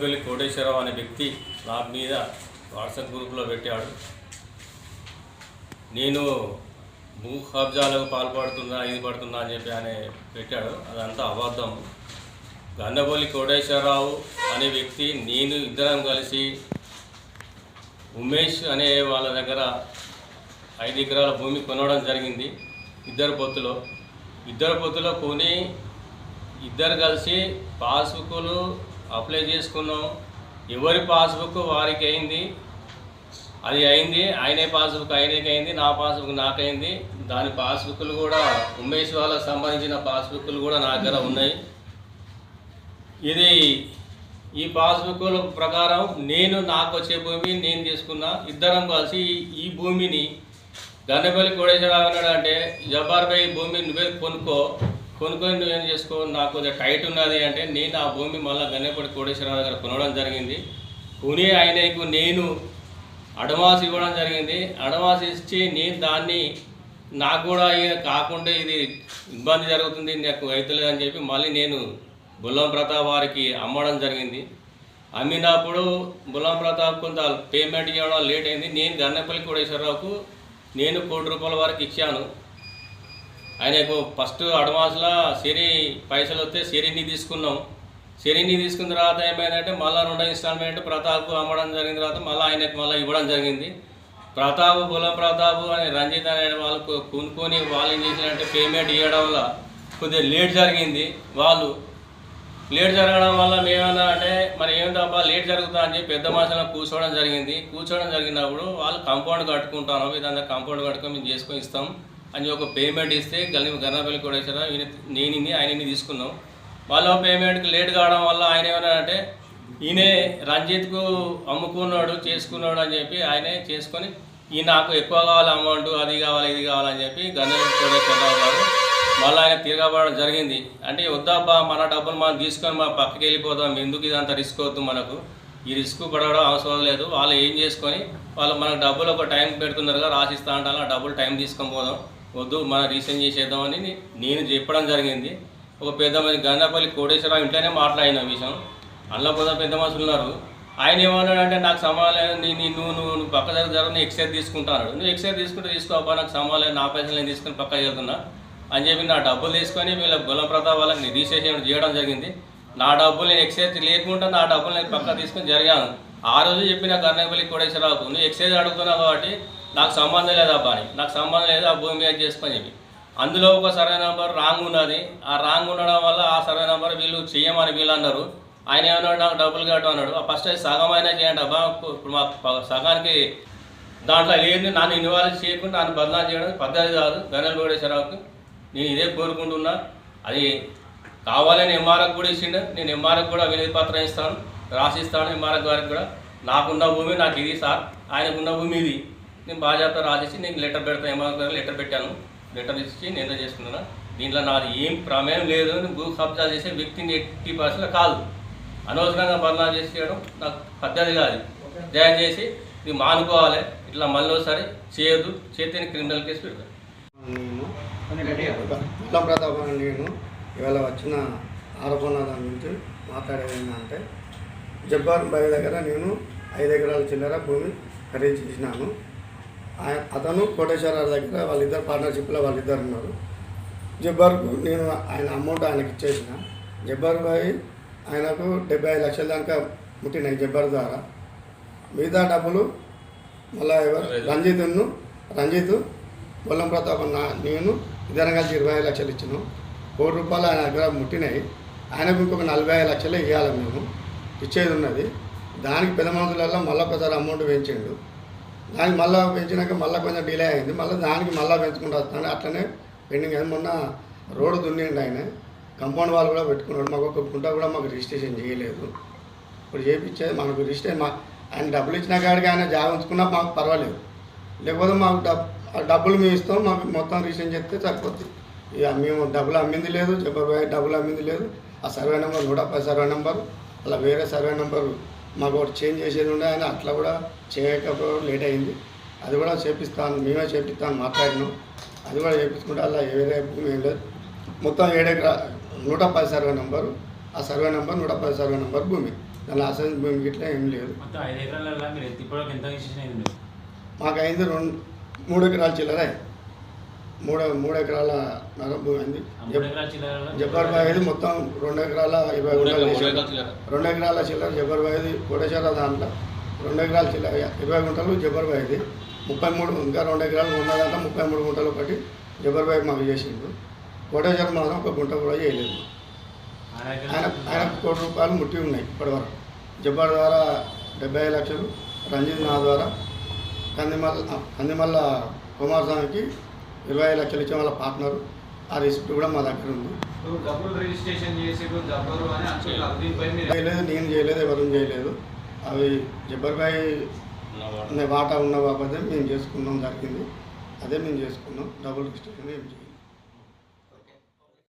గన్నపల్లి కోటేశ్వరరావు అనే వ్యక్తి నా మీద వాట్సాప్ గ్రూప్లో పెట్టాడు. నేను భూ కబ్జాలకు పాల్పడుతున్నా ఇది పడుతున్నా అని చెప్పి ఆయన పెట్టాడు. అదంతా అబద్ధం. గన్నపల్లి కోటేశ్వరరావు అనే వ్యక్తి నేను ఇద్దరం కలిసి ఉమేష్ అనే వాళ్ళ దగ్గర ఐదు ఎకరాల భూమి కొనడం జరిగింది ఇద్దరు పొత్తులో. ఇద్దరు పొత్తులో కొని ఇద్దరు కలిసి పాసుకులు అప్లై చేసుకున్నాం. ఎవరి పాస్బుక్ వారికి అయింది? అది అయింది ఆయనే పాస్బుక్ ఆయనకి అయింది నా పాస్బుక్ నాకైంది దాని పాస్బుక్లు కూడా ఉమేష్ వాళ్ళకి సంబంధించిన పాస్బుక్లు కూడా నా దగ్గర ఉన్నాయి. ఇది ఈ పాస్బుక్ల ప్రకారం నేను నాకు వచ్చే భూమి నేను తీసుకున్నా. ఇద్దరం కలిసి ఈ- భూమిని గన్నపల్లి కోటేశ్వరరావు అన్నాడు అంటే జబ్బార్ భాయ్ భూమి నువ్వే కొనుక్కో. కొనుక్కొని నువ్వేం చేసుకో? నాకు కొద్దిగా టైట్ ఉన్నది అంటే నేను ఆ భూమి మళ్ళీ గన్నపల్లి కోటేశ్వరరావు దగ్గర కొనడం జరిగింది. కొని ఆయనకు నేను అడ్వాన్స్ ఇవ్వడం జరిగింది. అడ్వాన్స్ ఇచ్చి నేను దాన్ని నాకు కూడా ఇక కాకుండా ఇది ఇబ్బంది జరుగుతుంది నాకు అవుతలేదు అని చెప్పి మళ్ళీ నేను బుల్లం ప్రతాప్ వారికి అమ్మడం జరిగింది. అమ్మినప్పుడు బుల్లం ప్రతాప్ కొంత పేమెంట్ ఇవ్వడం లేట్ అయింది. నేను గన్నపల్లి కోటేశ్వరరావుకు నేను కోటి రూపాయల వరకు ఇచ్చాను. ఆయనకు ఫస్ట్ అడ్వాన్స్లో సిరి పైసలు వస్తే సిరిని తీసుకున్నాం. సిరిని తీసుకున్న తర్వాత ఏమైందంటే మళ్ళీ రెండో ఇన్స్టాల్మెంట్ ప్రతాప్ అమ్మడం జరిగిన తర్వాత మళ్ళీ ఆయనకు మళ్ళీ ఇవ్వడం జరిగింది. ప్రతాప్ బులం ప్రతాప్ అని రంజిత్ అనే వాళ్ళకు కొనుక్కొని వాళ్ళు ఏం చేసినారంటే పేమెంట్ ఇవ్వడం వల్ల కొద్దిగా లేట్ జరిగింది వాళ్ళు. లేట్ జరగడం వల్ల మేమన్నా అంటే మరి ఏంటబ్బా లేట్ జరుగుతా అని చెప్పి పెద్ద మనుషులను కూర్చోవడం జరిగింది. కూర్చోవడం జరిగినప్పుడు వాళ్ళు కాంపౌండ్ కట్టుకుంటాను ఇదంతా కాంపౌండ్ కట్టుకొని మేము చేసుకొని ఇస్తాం. అని ఒక పేమెంట్ ఇస్తే గల్లి గన్నపల్లి కోటేశ్వర ఈయన నేను ఇన్ని ఆయన ఇన్ని తీసుకున్నాం. వాళ్ళ పేమెంట్కి లేట్ కావడం వల్ల ఆయన ఏమన్నా అంటే ఈయనే రంజిత్కు అమ్ముకున్నాడు చేసుకున్నాడు అని చెప్పి ఆయనే చేసుకొని ఈ నాకు ఎక్కువ కావాలి అమౌంట్ అది కావాలి ఇది కావాలని చెప్పి గన్నపల్లి కోటేశ్వరరావు గారు మళ్ళీ ఆయన తిరగబడడం జరిగింది. అంటే వద్దాబ్బా మన డబ్బులు మనం తీసుకొని మన పక్కకి వెళ్ళిపోదాం ఎందుకు ఇదంతా రిస్క్ వద్దు మనకు? ఈ రిస్క్ పడడం అవసరం లేదు. వాళ్ళు ఏం చేసుకొని వాళ్ళు మనకు డబ్బులు ఒక టైం పెడుతున్నారుగా రాసిస్తా అంటారు ఆ డబ్బులు టైం తీసుకొని పోదాం. వద్దు మన రీసెంట్ చేసేద్దామని నేను చెప్పడం జరిగింది. ఒక పెద్ద మంది గంగాపల్లి కోటేశ్వరరావు ఇంట్లోనే మాట్లాడిన విషయం. అందులో కొంత పెద్ద మనుషులు ఉన్నారు. ఆయన ఏమన్నాడంటే నాకు సమాధానం నీ నువ్వు నువ్వు నువ్వు పక్క దగ్గర జరుగు నేను ఎక్సైజ్ తీసుకుంటాను నువ్వు ఎక్సైజ్ తీసుకుంటే తీసుకోవా నాకు సమాధానం నా పైసలు నేను తీసుకుని పక్క వెళ్తున్నా అని చెప్పి నా డబ్బులు తీసుకొని వీళ్ళ గులం ప్రతాప్ వాళ్ళకి రిజిస్ట్రేషన్ చేయడం జరిగింది. నా డబ్బులు నేను ఎక్సైజ్ లేకుండా నా డబ్బులు నేను పక్క తీసుకొని జరిగాను. ఆ రోజు చెప్పిన కర్ణపల్లి కోటేశ్వరరావుకు నువ్వు ఎక్సైజ్ అడుగుతున్నావు కాబట్టి నాకు సంబంధం లేదు అబ్బా అని. నాకు సంబంధం లేదు ఆ భూమి మీద చేసుకొని చెప్పి. అందులో ఒక సర్వే నెంబర్ రాంగ్ ఉన్నది. ఆ రాంగ్ ఉండడం వల్ల ఆ సర్వే నెంబర్ వీళ్ళు చెయ్యమని వీళ్ళు అన్నారు. ఆయన ఏమన్నాడు? నాకు డబ్బులు కట్టు అన్నాడు. ఆ ఫస్ట్ అయితే సగం అయినా చేయండి అబ్బా. ఇప్పుడు మా సగానికి దాంట్లో లేని నన్ను ఇన్వాల్వ్ చేయకుండా నన్ను బదనాలు చేయడం పద్ధతి కాదు. గణల్ కోటేశ్వరరావుకి నేను ఇదే కోరుకుంటున్నా. అది కావాలని ఎంఆర్ఎఫ్ కూడా ఇచ్చిండు. నేను ఎంఆర్ఎఫ్ కూడా వినతి పత్రం ఇస్తాను. రాసిస్తాను ఎంఆర్ఎఫ్ గారికి కూడా. నాకున్న భూమి నాకు ఇది సార్. ఆయనకున్న భూమి ఇది. నేను బాధ్యత రాసేసి నేను లెటర్ పెడతాను గారికి లెటర్ పెట్టాను. లెటర్ ఇచ్చి నేను చేసుకున్నాను. దీంట్లో నాది ఏం ప్రమేయం లేదు నేను భూ కబ్జా చేసే వ్యక్తిని ఎట్టి పరిస్థితుల్లో కాదు. అనవసరంగా బదనాలు చేసి చేయడం నాకు పద్ధతి కాదు దయచేసి ఇది మానుకోవాలి. ఇట్లా మళ్ళీ ఒకసారి చేయొద్దు. చేతిని క్రిమినల్ కేసు పెడతాను నేను ప్రతాప్ అని నేను ఇవాళ వచ్చిన ఆరోపణల దాని గురించి మాట్లాడేది ఏంటంటే జబ్బార్ బాయ్ దగ్గర నేను ఐదు ఎకరాల చిల్లర భూమి ఖరీదు చేసినాను. అతను కోటేశ్వరరావు దగ్గర వాళ్ళిద్దరు పార్ట్నర్షిప్లో వాళ్ళిద్దరు ఉన్నారు. జబ్బార్కు నేను ఆయన అమౌంట్ ఆయనకి ఇచ్చేసిన. జబ్బార్ బాయ్ ఆయనకు డెబ్బై ఐదు లక్షల దాకా ముట్టినాయి జబ్బార్ ద్వారా. మిగతా డబ్బులు మళ్ళా ఎవరు? రంజిత్ను రంజిత్ బొల్లం ప్రతాప్ అన్న నేను ఇద్దరం కలిసి ఇరవై ఐదు లక్షలు ఇచ్చినాం. కోటి రూపాయలు ఆయన దగ్గర ముట్టినాయి. ఆయనకు ఇంకొక నలభై ఐదు లక్షలు ఇవ్వాలి మేము. ఇచ్చేది ఉన్నది. దానికి పెద్ద మనుషులలో మళ్ళీ ఒకసారి అమౌంట్ పెంచిండు దానికి మళ్ళీ పెంచినాక మళ్ళీ కొంచెం డిలే అయింది. మళ్ళీ దానికి మళ్ళీ పెంచుకుంటూ వస్తాను. అట్లనే పెండింగ్ అయింది మొన్న రోడ్డు దున్నిండి ఆయన. కంపౌండ్ వాళ్ళు కూడా పెట్టుకున్నాడు. మాకు ఒక గుంట కూడా మాకు రిజిస్ట్రేషన్ చేయలేదు. ఇప్పుడు చేయించేది మనకు రిజిస్ట్రేషన్ మా ఆయన డబ్బులు ఇచ్చిన కాడికి ఆయన జాగా ఉంచుకున్నా మాకు పర్వాలేదు. లేకపోతే మాకు డబ్బు ఆ డబ్బులు మేము ఇస్తాం. మాకు మొత్తం రిజిస్ట్రేషన్ చేస్తే సరిపోతుంది. ఇక మేము డబ్బులు అమ్మింది లేదు. చెప్పబోయే డబ్బులు అమ్మింది లేదు. ఆ సర్వే నెంబర్ నూట సర్వే నెంబర్. అలా వేరే సర్వే నెంబర్ మాకు ఒకటి చేంజ్ చేసేది ఉండే ఆయన అట్లా కూడా చేయకపోవడం లేట్ అయింది. అది కూడా చేపిస్తాను మేమే చేపిస్తాను మాట్లాడినాం. అది కూడా చేపించుకుంటే అలా వేరే భూమి ఏం లేదు. మొత్తం ఏడెకరా నూట పది సర్వే నెంబరు ఆ సర్వే నెంబర్ నూట పది సర్వే నెంబర్ భూమి. దాని అసలు భూమి గిట్లా ఏం లేదు. మాకు అయింది రెండు మూడు ఎకరాల చిల్లర మూడు మూడు ఎకరాల నర భూమి అయింది ఆ మూడు ఎకరాల చిల్లరలో జబ్బర్ బాయిది మొత్తం రెండు ఎకరాల ఇరవై గుంటలు. రెండు ఎకరాల చిల్లర జబ్బర్ బాయిది కోటేశ్వర దాంట్లో. రెండు ఎకరాల చిల్లర ఇరవై గుంటలు జబ్బర్ బాయిది. ముప్పై మూడు ఇంకా రెండు ఎకరాలు ఉన్నదంటే ముప్పై మూడు గుంటలు ఒకటి జబ్బర్ బాయి మాకు చేసిండు. కోటేశ్వర మాత్రం ఒక గుంట కూడా చేయలేదు. ఆయన ఆయన కోటి రూపాయలు ముట్టి ఉన్నాయి ఇప్పటివరకు జబ్బర్ ద్వారా డెబ్బై ఐదు లక్షలు రంజిత్ నా ద్వారా కందిమల్ల కందిమల్ల కుమారస్వామికి ఇరవై ఐదు లక్షలు ఇచ్చిన వాళ్ళ పార్ట్నరు. ఆ రిసిప్ట్ కూడా మా దగ్గర ఉంది. చేయలేదు. నేను చేయలేదు ఎవరు చేయలేదు. అవి జబ్బర్ బాయ్ ఉన్నవాడు. అనే వాటా ఉన్న బాబతే మేము చేసుకున్నాం జరిగింది. అదే మేము చేసుకున్నాం. డబుల్ రిజిస్ట్రేషన్ ఏం చేయలేదు.